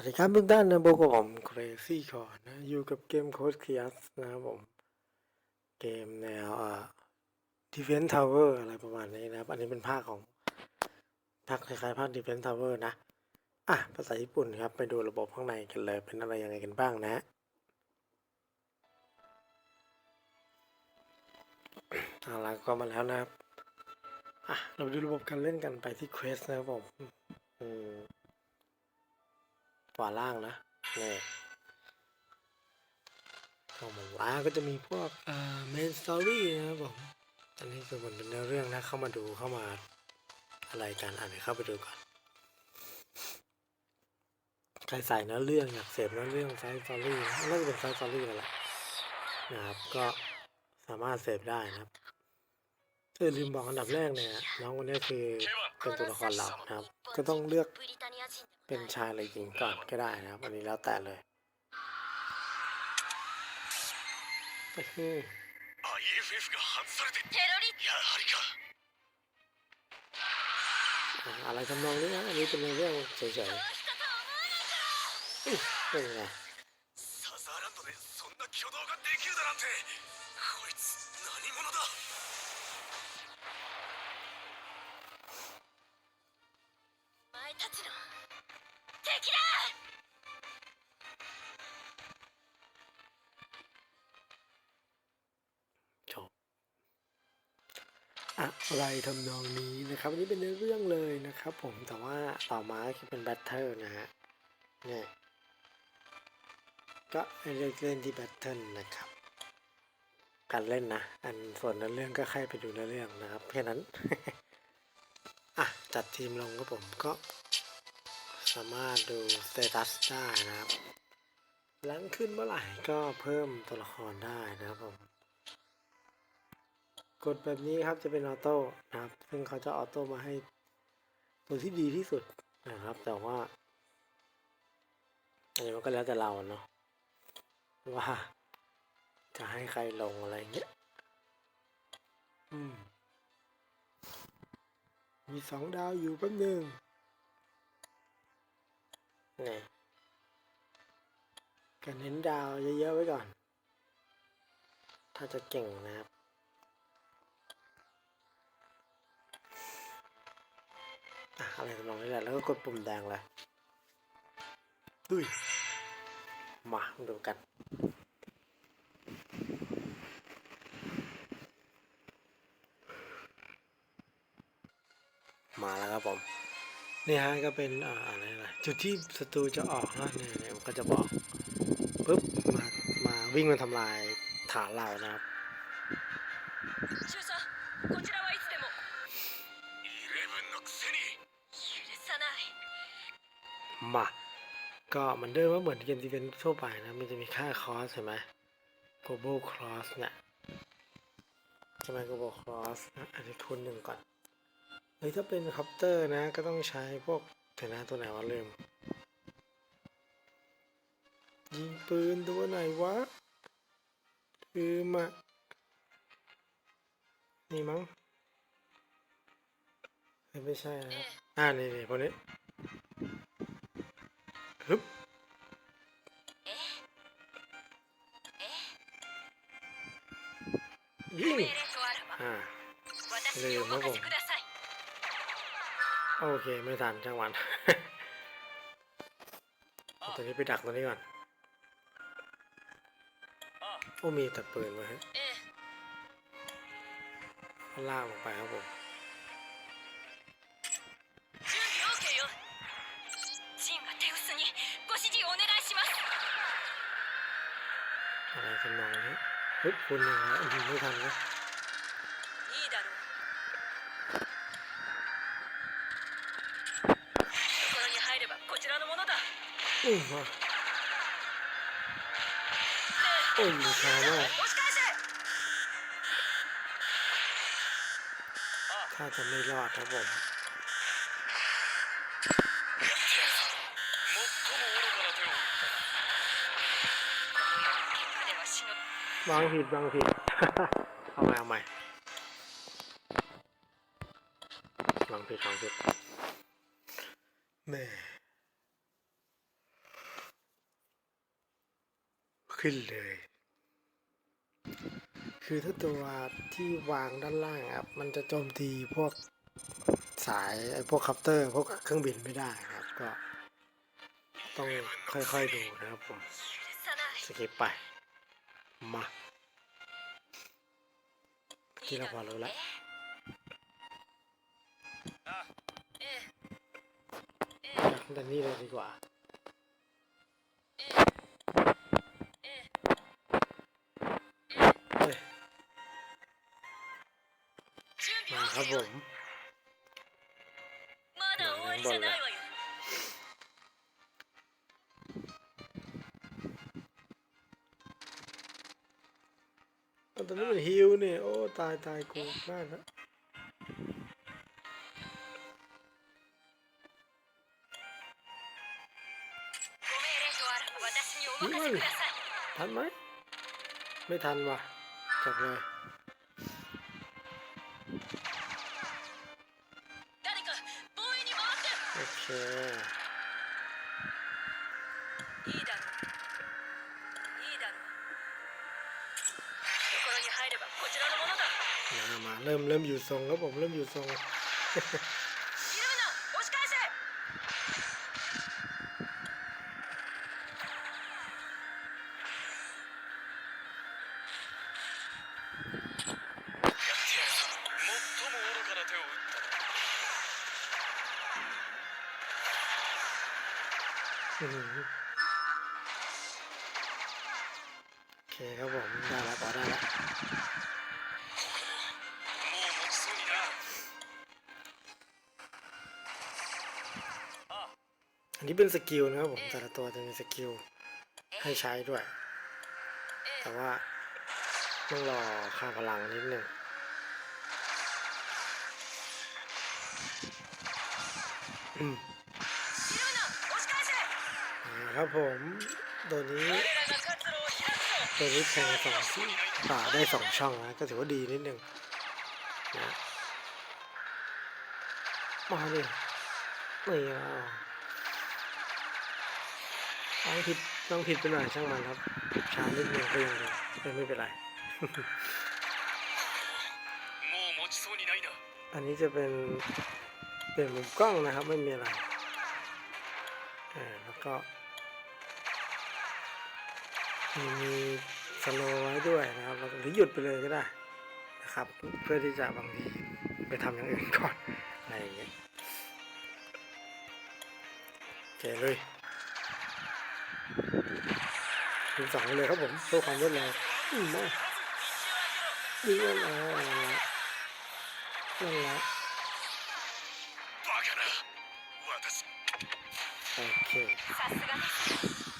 สวัสดีครับทุกท่านนะพบกับผม Crazy คอนะอยู่กับเกม Code Chaos นะครับผม เกมแนวอ่า Defense Tower อะไรประมาณนี้นะครับ อันนี้เป็นภาคของภาคคล้ายๆภาค Defense Tower นะ อะ ภาษาญี่ปุ่นครับ ไปดูระบบข้างในกันเลย เป็นอะไรยังไงกันบ้างนะเอาละก็มาแล้วนะครับ อะ เราไปดูระบบการเล่นกันไปที่ Quest นะครับผมอืม วาล่างนะนี่เข้ามาล่างก็จะมีพวกเอ่อ main story นะครับผมอันนี้คือมันเป็นเนื้อเรื่องนะเข้ามาดูเข้ามาอะไรกันอ่านเข้าไปดูก่อนใครใส่เนื้อเรื่องอยากเสพเนื้อเรื่องไซส์สตอรี่น่าจะเป็นไซส์สตอรี่นั่นแหละนะครับก็สามารถเสพได้นะครับเออลืมบอกอันดับแรกเนี่ยน้องคนนี้คือเป็นตัวละครหลักนะครับ ก็ต้องเลือก เป็นชายหรือหญิงก่อนก็ได้นะครับ อันนี้แล้วแต่เลยก็คือ IFF が外されてテロリやはりか อ่าอะไรทำนองนี้นะอันนี้เป็นเรื่องเฉย この人と思うのかๆอุ๊ยเป็นไง サザーランドでそんな挙動ができるだなんてこいつ何者だお前たちの敵だ จบอะไรทำนองนี้นะครับอันนี้เป็นเนื้อเรื่องเลยนะครับ ผมแต่ว่าต่อมาคือเป็นแบทเทิลนะฮะเนี่ยก็เลือกเล่นที่แบทเทิลนะครับ การเล่นนะ อันส่วนเนื้อเรื่องก็ใครไปดูเนื้อเรื่องนะครับแค่นั้น อะ จัดทีมลงครับผมก็ สามารถดูสเตตัสได้นะครับหลังขึ้นเมื่อไหร่ก็เพิ่มตัวละครได้นะครับผม กดแบบนี้ครับจะเป็นออโต้นะครับ ซึ่งเขาจะออโต้มาให้ตัวที่ดีที่สุดนะครับ แต่ว่าอันนี้มันก็แล้วแต่เราเนาะว่า จะให้ใครลงอะไรเงี้ย อืม มีสองดาวอยู่แป๊บหนึง นี่ก็เน้นดาวเยอะๆไว้ก่อน ถ้าจะเก่งนะครับอะอะไรทำนองนี้แหละ แล้วก็กดปุ่มแดงเลยดุยมาดูกัน มาแล้วครับผม นี่ฮะก็เป็นอะไรนจุดที่ศัตรูจะออกนะเนี่ยมันก็จะบอกปุ๊บมามาวิ่งมาทำลายฐานเรานะครับมาก็เหมือนเดิมว่าเหมือนเกมดีเวนทั่วไปนะ มันจะมีค่าคอสใช่ไหม global cross เนี่ยใช่ไหม global cross อันนี้ทุนหนึ่งก่อน เฮ้ยถ้าเป็นคอปเตอร์นะก็ต้องใช้พวกเทนะตัวไหนวะเริ่มยิงปืนตัวไหนวะคือมานี่มั้งไม่ใช่นะอ่านี่นี่พวกนี้ฮึบยิงอ่าเลยมาผม โอเคไม่ทันจังหวันตัวนี้ไปดักตัวนี้ก่อนโอ้มีแต่ปืนมาฮะล่าลงไปครับผมอะไรกันองนี้เฮ้ยคุณยังไงไม่ทันนะ Eyvah. Oldu sana. Tá จะไม่รอดครับผมบางผิดบางผิดเอาใหม่เอาใหม่บางผิดบางผิดแม่ ขึ้นเลย คือถ้าตัวที่วางด้านล่างครับ มันจะโจมตีพวกสายไอพวกคัปเตอร์ พวกเครื่องบินไม่ได้ครับ ก็ต้องค่อยๆดูนะครับผม สกิปไป มาที่เราพอรู้แล้วดันนี่เลยดีกว่า ครับผมบอลเลยตอนนี้มันฮิวเนี่ย โอ้ ตายตายกูมากนะทันไหม ไม่ทันว่ะจบเลย いいだろういいだろう懐に入ればこちらのものだ มามาเริ่มเริ่มอยู่ทรงแล้วผมเริ่มอยู่ทรง โอเคครับผมได้แล้วพอได้แล้วอันนี้เป็นสกิลนะครับผมแต่ละตัวจะมีสกิลให้ใช้ด้วย แต่ว่าต้องรอค่าพลังนิดนึงอืม ครับผม ตัวนี้ ตัวนี้แทงสองป่าได้สองช่องนะก็ถือว่าดีนิดนึงนะมาดินี่เอาต้องผิดต้องผิดไปหน่อยช่างมันครับช้านิดนึงก็ยังดีไม่เป็นไรอันนี้จะเป็นเป็นมุมกล้องนะครับไม่มีอะไรแล้วก็ มีสโลไว้ด้วยนะครับหรือหยุดไปเลยก็ได้นะครับ เพื่อที่จะบางทีไปทำอย่างอื่นก่อนอะไรอย่างเงี้ยโอเคเลยดึงสองเลยครับผมเพื่อความรวดเร็วอืมมาดีแล้วนั่นแหละโอเค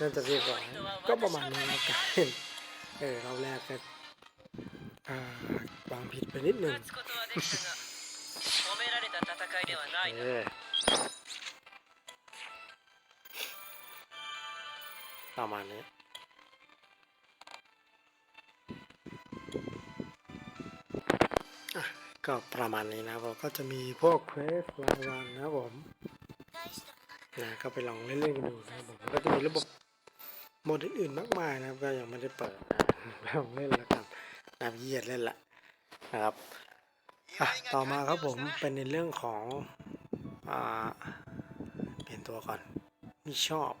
น่าจะเรียบร้อยก็ประมาณนี้นะกันเออเราแรกก็บางผิดไปนิดนึงเออประมาณนี้ก็ประมาณนี้นะผมก็จะมีพวกเควสรางวัลนะผม นะก็ไปลองเล่นๆกันดูนะครับผมก็จะมีระบบโหมดอื่นๆมากมายนะครับ ก็ยังไม่ได้เปิดลองเล่นแล้วกันนะเยียดเล่นละนะครับต่อมาครับผมเป็นในเรื่องของอเปลี่ยนตัวก่อนไม่ชอบ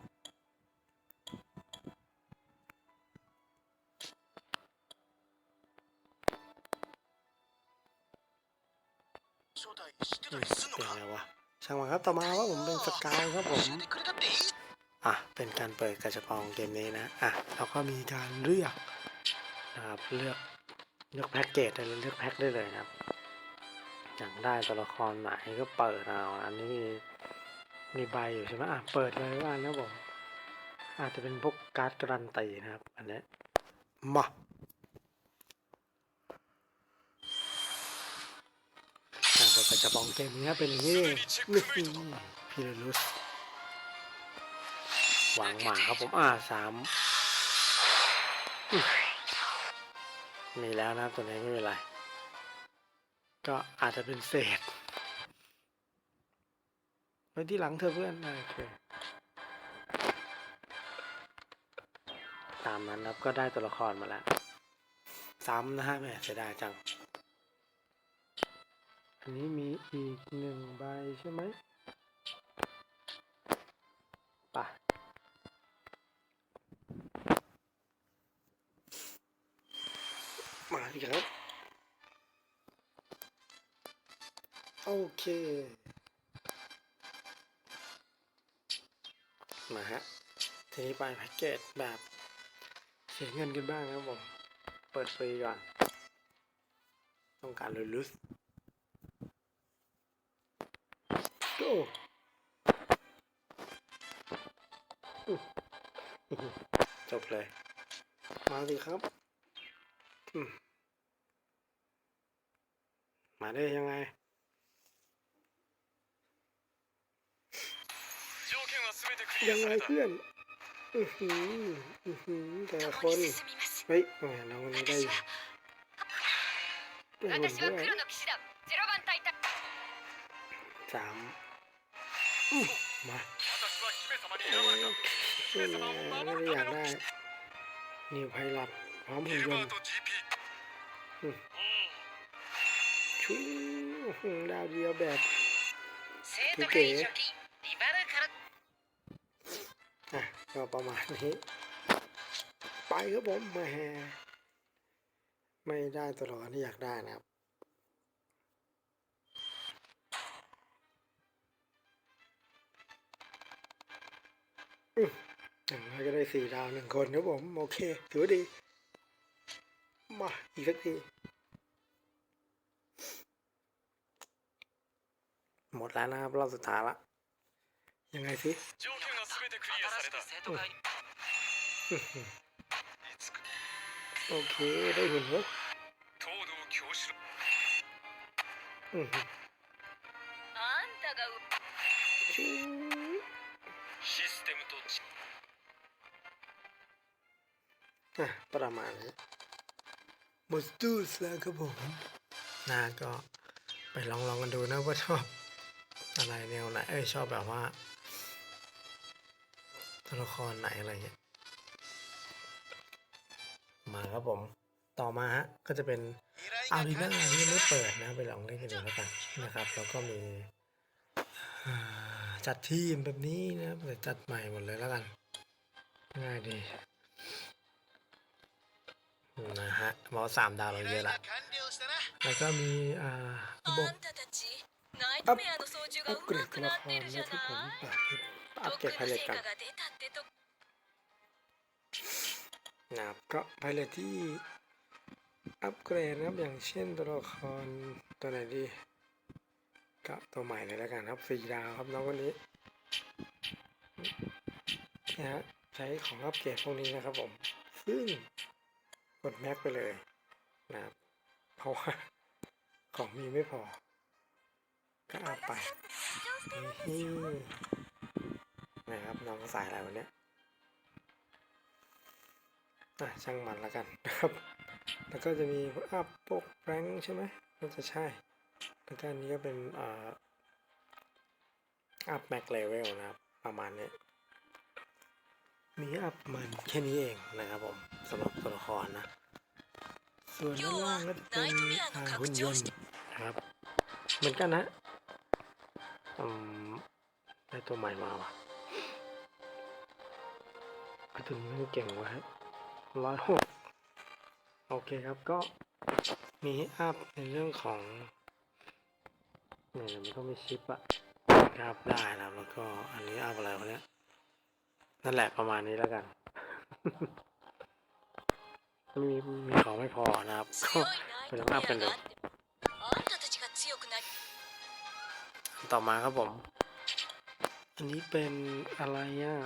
เปลี่ยนอะไรวะ ช่างมันครับต่อมาว่าผมเป็นสกายครับผมอะเป็นการเปิดกระชับองเกมนี้นะอะแล้วก็มีการเลือกนะครับเลือกเลือกแพ็กเกจได้เลยเลือกแพ็กได้เลยนะครับอย่างได้ตัวละครไหนก็เปิดเอาอันนี้มีมีใบอยู่ใช่ไหมอะเปิดเลยว่านะผมอาจจะเป็นพวกการ์ดการันตีนะครับ อันนี้มา การเปิดกระบองเกมนี้เป็นอย่างนี้พีเรลุสวางหมาครับผมอ่าสามมีแล้วนะตัวนี้ไม่เป็นไร ก็อาจจะเป็นเศษไว้ที่หลังเธอเพื่อนโอเคตามนั้นครับก็ได้ตัวละครมาแล้ว ซ้ำนะฮะแม่เสียดายจัง นี้มีอีกหนึ่งใบใช่ไหมไปะมาอีกครับโอเค มาฮะ ทีนี้ไปแพ็กเกจแบบเสียเงินกันบ้างครับผม เปิดฟรีก่อน ต้องการลุลุสโอ้อื้อ จบเลย มาสิครับ มาได้ยังไงยังไงเพื่อนอือหืออือหือแต่คนเฮ้ยแหมเราวันได้อยู่ได้ได้วยสาม มาไม่อยากได้นิวไพลับพร้อมหุ่นยนต์ชูดาวเดียวแบบเก๋อะก็ประมาณนี้ ไปครับผมมาไม่ได้ตลอดนี่อยากได้นะครับ อย่งน้อยก็ได้สี่ดาวหนึ่งคนนะผม โอเค ถือดี มา อีกสักที หมดแล้วนะครับรอบสุดท้ายละ ยังไงสิโอเค ได้หุ่นแล้ว เต็มตัวประมาณนี้หมดตู้แล้วครับผมนาก็ไปลองลองกันดูนะว่าชอบอะไรแนวไหนเอ้ยชอบแบบว่าตัวละครไหนอะไรเงี้ยมาครับผม ต่อมาฮะก็จะเป็นอารีนาที่ไม่เปิดนะไปลองเล่นกันดูแล้วกันนะครับ แล้วก็มี จัดทีมแบบนี้นะครับแต่จัดใหม่หมดเลยแล้วกัน ง่ายดีนะฮะมอสามดาวเราเยอะละแล้วก็มีอ่าระบบอัปอัปเกรดละครนะทุกคนอัปเกรดพายเรตกันนะครับก็พายเรตที่อัปเกรดนะครับอย่างเช่นตัวละครตัวไหนดี ก็ตัวใหม่เลยแล้วกันครับสี่ดาวครับน้องคนนี้นะฮะใช้ของอัปเกรดพวกนี้นะครับผม ซึ่งกดแม็กไปเลยนะครับเพราะว่าของมีไม่พอ ก็อัพไปนี่นะครับน้องสายอะไรวันเนี้ยอะช่างมันแล้วกันนะครับ แล้วก็จะมีอัพพวกแรงใช่ไหมน่าจะใช่ แล้วก็อันนี้ก็เป็นอ่าอัพแม็กเลเวลนะครับ ประมาณนี้ มีอัพมันแค่นี้เองนะครับผมสำหรับตัวละครนะ ส่วนด้านล่างก็จะเป็นหุ่นยนต์นะครับ เหมือนกันนะอืมได้ตัวใหม่มาว่ะไอ้ตัวนี้ไม่เก่งวะร้อยหกโอเคครับก็มีอัพในเรื่องของ นี่ยมันก็ไม่ชิปอะครับได้แล้วแล้วก็อันนี้เอาอะไรคนเนี้ยนั่นแหละประมาณนี้แล้วกัน มีมีของไม่พอนะครับก็เป็นมากเป็นเลยต่อมาครับผม อันนี้เป็นอะไรอะ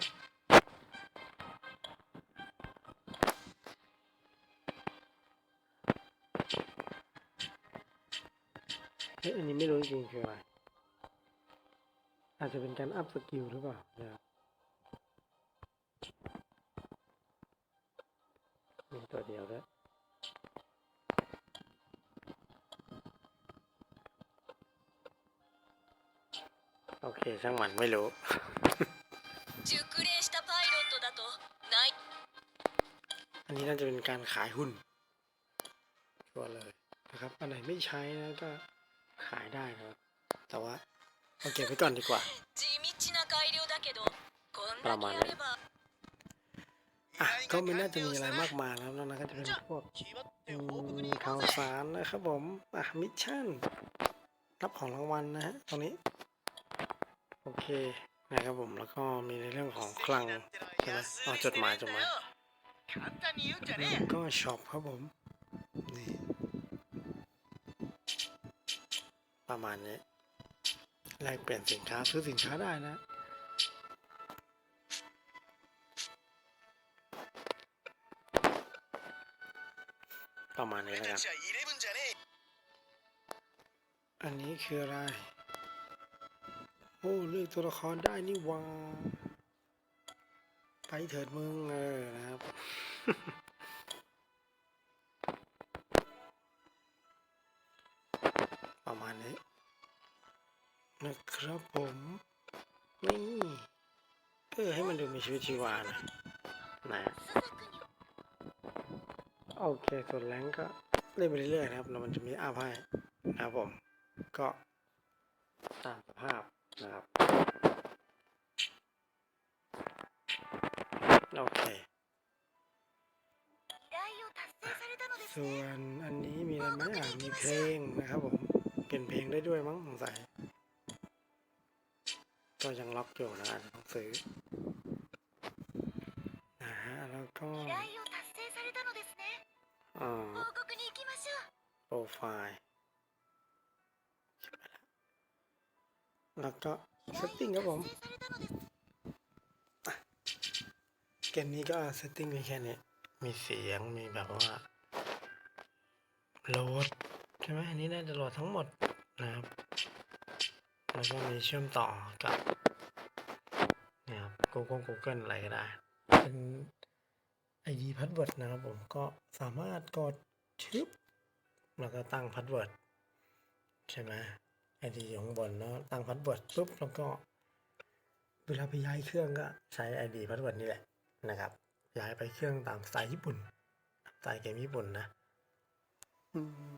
เฮ้ยอันนี้ไม่รู้จริงคืออะไร อาจจะเป็นการอัพสกิลหรือเปล่านะครับมีตัวเดียวแล้วโอเคช่างมันไม่รู้อันนี้น่าจะเป็นการขายหุ้นชัวร์เลยนะครับ อันไหนไม่ใช้นะก็ ขายได้ครับแต่ว่าเอาเก็บไว้ก่อนดีกว่า ประมาณนี้อะก็ไม่น่าจะมีอะไรมากมายแล้วนะก็จะเป็นพวกข่าวสารนะครับผมอะมิชชั่นรับของรางวัลนะฮะตรงนี้ โอเคนะครับผมแล้วก็มีในเรื่องของคลังใช่ไหมอ๋อจดหมายจดหมายก็ช็อปครับผม ประมาณนี้แลกเปลี่ยนสินค้าซื้อสินค้าได้นะประมาณนี้นะครับอันนี้คืออะไร โอ้เลือกตัวละครได้นี่วาไปเถิดมึงเออนะครับ ประมาณนี้ นะครับผมนี่เออให้มันดูมีชีวิตชีวานะนะโอเคส่วนแรงก็เล่นไปเรื่อยๆนะครับแล้วมันจะมีอัพให้นะครับผม ก็ตามสภาพนะครับโอเคส่วนอันนี้มีอะไรไหมมีเพลงนะครับผม เพลงได้ด้วยมั้งสงสัย ก็ยังล็อกอยู่นะต้องซื้อนะฮะแล้วก็โปรไฟล์แล้วก็เซตติ้งครับผม เกมนี้ก็เซตติ้งแค่นี้ มีเสียง มีแบบว่าโหลดใช่ไหมอันนี้น่าจะโหลดทั้งหมด นะครับแล้วก็มีเชื่อมต่อกับนะครับ Google Google อะไรก็ได้ เป็น ID password นะครับผมก็สามารถกดชึบแล้วก็ตั้ง password ใช่ไหม ID อยู่ข้างบนแล้วตั้ง password ปุ๊บแล้วก็เวลาไปย้ายเครื่องก็ใช้ ID password นี่แหละนะครับ ย้ายไปเครื่องตามสไตล์ญี่ปุ่นสไตล์เกมญี่ปุ่นนะ อืม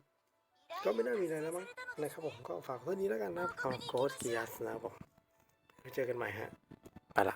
ก็ไม่น่ามีอะไรแล้วมั้งนะครับผมก็ฝากเท่านี้แล้วกันนะครับของโค้ดเกียสนะครับผมไว้เจอกันใหม่ฮะไปละ